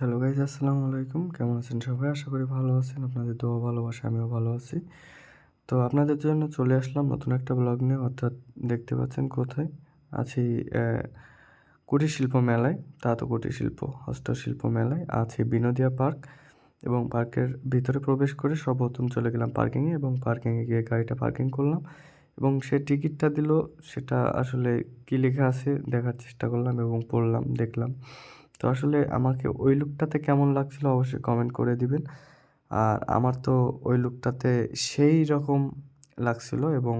Hello guys আসসালামু আলাইকুম। কেমন আছেন সবাই? আশা করি ভালো আছেন। আপনাদের দোয়া ভালোবাসা আমিও ভালো আছি। তো আপনাদের জন্য চলে আসলাম নতুন একটা ব্লগ নিয়ে। অর্থাৎ দেখতে পাচ্ছেন কোথায়? আছি কুটির শিল্প মেলায় তা তো কুটির শিল্প, হস্তশিল্প মেলায়। আছে বিনোদিয়া পার্ক এবং পার্কের ভিতরে প্রবেশ করে সর্বপ্রথম চলে গেলাম পার্কিংয়ে এবং পার্কিংয়ে গিয়ে গাড়িটা পার্কিং করলাম এবং সে টিকিটটা দিল। সেটা আসলে কী লেখা আছে দেখার চেষ্টা করলাম এবং পড়লাম, দেখলাম। তো আসলে আমাকে ওই লুকটাতে কেমন লাগছিল অবশ্যই কমেন্ট করে দিবেন। আর আমার তো ওই লুকটাতে সেই রকম লাগছিল এবং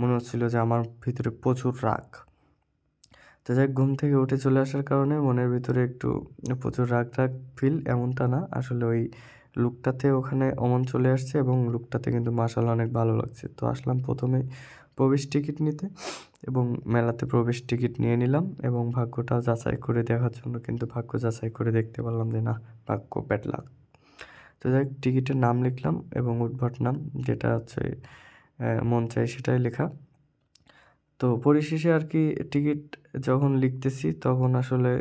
মনে হচ্ছিল যে আমার ভিতরে প্রচুর রাগ। তো যাই ঘুম থেকে উঠে চলে আসার কারণে মনের ভিতরে একটু প্রচুর রাগ রাগ ফিল এমনটা না। আসলে ওই লুকটাতে ওখানে অমন চলে আসছে এবং লুকটাতে কিন্তু মার্শাল অনেক ভালো লাগছে। তো আসলাম প্রথমে প্রবেশ টিকিট নিতে এবং মেলাতে প্রবেশ টিকিট নিয়ে নিলাম এবং ভাগ্যটা যাচাই করে দেখার জন্য কিন্তু ভাগ্য যাচাই করে দেখতে পারলাম যে না, ভাগ্য ব্যাড লাক তো যাই টিকিটের নাম লিখলাম এবং উদ্ভট নাম যেটা হচ্ছে মন চাই সেটাই লেখা। তো পরিশেষে আর কি টিকিট যখন লিখতেছি তখন আসলে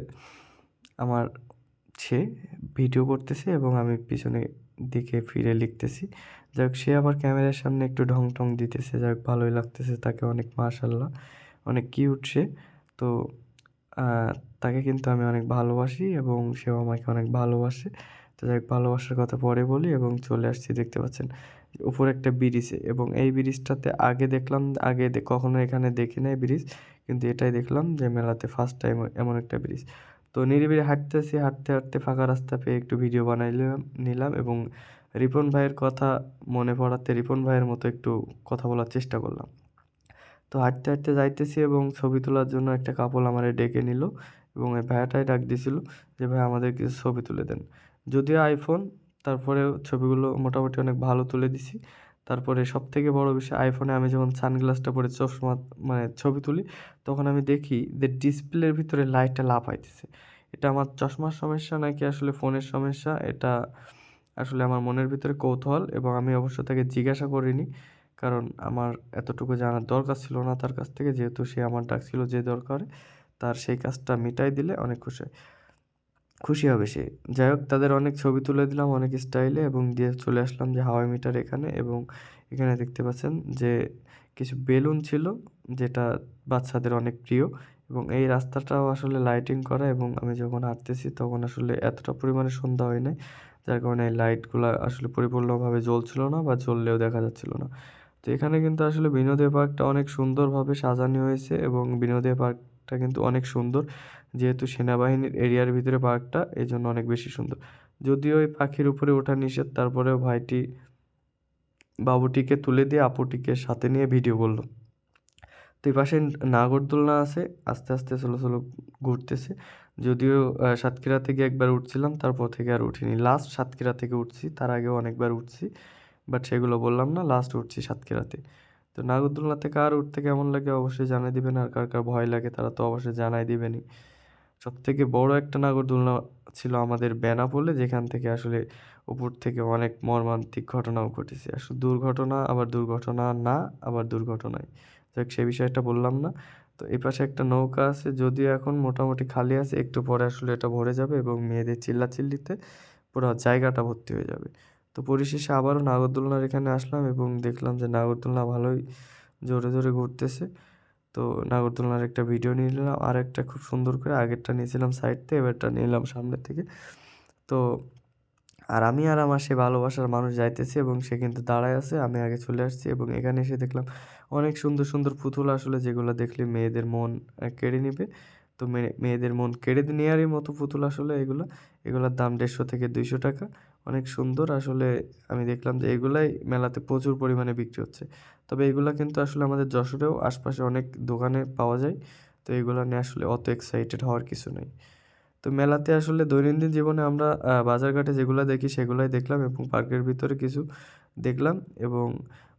আমার সে ভিডিও করতেছে এবং আমি পিছনে দিকে ফিরে লিখতেছি। যাই হোক সে আবার ক্যামেরার সামনে একটু ঢং ঢং দিতেছে। যাই হোক ভালোই লাগতেছে তাকে অনেক মাশাল্লাহ অনেক কিউট সে। তো তাকে কিন্তু আমি অনেক ভালোবাসি এবং সেও আমাকে অনেক ভালোবাসে। তো যাই ভালোবাসার কথা পরে বলি এবং চলে আসছি, দেখতে পাচ্ছেন। উপরে একটা ব্রিজে এবং এই ব্রিজটাতে আগে দেখলাম, আগে কখনো এখানে দেখি নাই ব্রিজ, কিন্তু এটাই দেখলাম যে মেলাতে ফার্স্ট টাইম এমন একটা ব্রিজ। তো নিরিবিলি হাঁটতেছি, হাঁটতে হাঁটতে ফাঁকা রাস্তা পেয়ে একটু ভিডিও বানাইলাম, নিলাম এবং রিপন ভাইয়ের কথা মনে পড়াতে রিপন ভাইয়ের মতো একটু কথা বলার চেষ্টা করলাম। তো হাঁটতে হাঁটতে যাইতেছি এবং ছবি তোলার জন্য একটা কাপড় আমার ডেকে নিল এবং এই ভাইয়াটাই ডাক দিছিল যে, ভাই, আমাদের কিছু ছবি তুলে দেন। যদিও আইফোন তারপরেও ছবিগুলো মোটামুটি অনেক ভালো তুলে দিছি। তারপরে সব থেকে বড় বিষয় আইফোনে আমি যখন সানগ্লাসটা পরে চশমা মানে ছবি তুলি, তখন আমি দেখি যে ডিসপ্লের ভিতরে লাইটটা লাফাইতেছে। এটা আমার চশমার সমস্যা নাকি আসলে ফোনের সমস্যা? এটা আসলে আমার মনের ভিতরে কৌতূহল এবং আমি অবশ্য তাকে জিজ্ঞাসা করিনি, কারণ আমার এতটুকু জানার দরকার ছিল না তার কাছ থেকে, যেহেতু সে আমার ডাকছিল যে দরকারে, তার সেই কাজটা মিটাই দিলে অনেক খুশি খুশি হবে সে। যাই হোক, তাদের অনেক ছবি তুলে দিলাম, অনেক স্টাইলে এবং দিয়ে চলে আসলাম যে হাওয়াই মিটার এখানে এবং এখানে দেখতে পাচ্ছেন যে কিছু বেলুন ছিল যেটা বাচ্চাদের অনেক প্রিয় এবং এই রাস্তাটাও আসলে লাইটিং করা এবং আমি যখন হাঁটতেছি তখন আসলে এতটা পরিমাণে সন্ধ্যা হয় নাই, যার কারণে এই লাইটগুলো আসলে পরিপূর্ণভাবে জ্বলছিল না বা জ্বললেও দেখা যাচ্ছিল না। তো এখানে কিন্তু আসলে বিনোদী পার্কটা অনেক সুন্দরভাবে সাজানো হয়েছে এবং বিনোদী পার্কটা কিন্তু অনেক সুন্দর। যেহেতু সেনাবাহিনীর এরিয়ার ভিতরে পার্কটা এই জন্য অনেক বেশি সুন্দর। যদিও ওই পাখির উপরে ওঠা নিষেধ, তারপরেও ভাইটি বাবুটিকে তুলে দিয়ে আপুটিকে সাথে নিয়ে ভিডিও করল। তো এই পাশে নাগরদোলনা আছে, আস্তে আস্তে ছোলো ছোলো ঘুরতেছে। যদিও সাতক্ষীরা থেকে একবার উঠছিলাম, তারপর থেকে আর উঠিনি। লাস্ট সাতক্ষীরা থেকে উঠছি, তার আগেও অনেকবার উঠছি বাট সেগুলো বললাম না লাস্ট উঠছি সাতক্ষীরাতে। তো নাগরদোলনাতে কার উঠতে কেমন লাগে অবশ্যই জানাই দিবেন, আর কার কার ভয় লাগে তারা তো অবশ্যই জানাই দিবেনই। সব থেকে বড় একটা নাগরদোলনা ছিল আমাদের বেনাপোলে, যেখান থেকে আসলে উপর থেকে অনেক মর্মান্তিক ঘটনাও ঘটেছে। আসলে দুর্ঘটনা, আবার দুর্ঘটনা না, আবার দুর্ঘটনায় যাক, সে বিষয়টা বললাম না। তো এই পাশে একটা নৌকা আছে, যদিও এখন মোটামুটি খালি আছে, একটু পরে আসলে এটা ভরে যাবে এবং মেয়েদের চিল্লাচিল্লিতে পুরো জায়গাটা ভর্তি হয়ে যাবে। তো পরিশেষে আবারও নাগরদোলনার এখানে আসলাম এবং দেখলাম যে নাগরদোলনা ভালোই জোরে জোরে ঘুরতেছে। তো নাগরদোলনার একটা ভিডিও নিয়ে নিলাম। আর একটা খুব সুন্দর করে আগেরটা নিয়েছিলাম সাইড থেকে এবারটা নিলাম সামনের থেকে তো আর আমি আর আমার সে ভালোবাসার মানুষ যাইতেছি এবং সে কিন্তু দাঁড়ায় আছে, আমি আগে চলে আসছি এবং এখানে এসে দেখলাম অনেক সুন্দর সুন্দর পুতুল আসলে যেগুলো দেখলে মেয়েদের মন কেড়ে নেবে। তো মেয়েদের মন কেড়ে নেওয়ারই মতো পুতুল আসলে এগুলো। এগুলোর দাম দেড়শো থেকে দুইশো টাকা। অনেক সুন্দর। আসলে আমি দেখলাম যে এগুলাই মেলাতে প্রচুর পরিমাণে বিক্রি হচ্ছে। তবে এগুলো কিন্তু আসলে আমাদের যশোরেও আশপাশে অনেক দোকানে পাওয়া যায়। তো এগুলো নিয়ে আসলে অত এক্সাইটেড হওয়ার কিছু নেই। তো মেলাতে আসলে দৈনন্দিন জীবনে আমরা বাজারঘাটে যেগুলো দেখি সেগুলাই দেখলাম এবং পার্কের ভিতরে কিছু দেখলাম এবং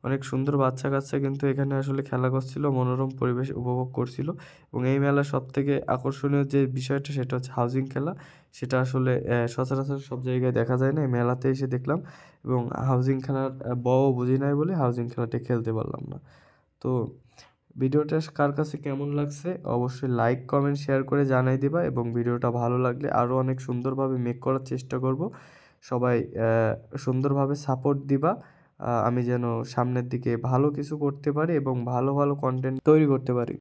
অনেক সুন্দর বাচ্চা কাচ্চা কিন্তু এখানে আসলে খেলা করছিল, মনোরম পরিবেশ উপভোগ করছিল এবং এই মেলার সব থেকে আকর্ষণীয় যে বিষয়টা সেটা হচ্ছে হাউজিং খেলা। সেটা আসলে সচরাচর সব জায়গায় দেখা যায় না। মেলাতে এসে দেখলাম এবং হাউজিং খেলার ব বুঝি নাই বলে হাউজিং খেলাটি খেলতে পারলাম না। তো ভিডিওটা কার কাছে কেমন লাগছে অবশ্যই লাইক কমেন্ট শেয়ার করে জানাই দিবা এবং ভিডিওটা ভালো লাগলে আরও অনেক সুন্দরভাবে মেক করার চেষ্টা করব। সবাই সুন্দরভাবে সাপোর্ট দিবা। আমি যেন সামনের দিকে ভালো কিছু করতে পারি এবং ভালো ভালো কন্টেন্ট তৈরি করতে পারি।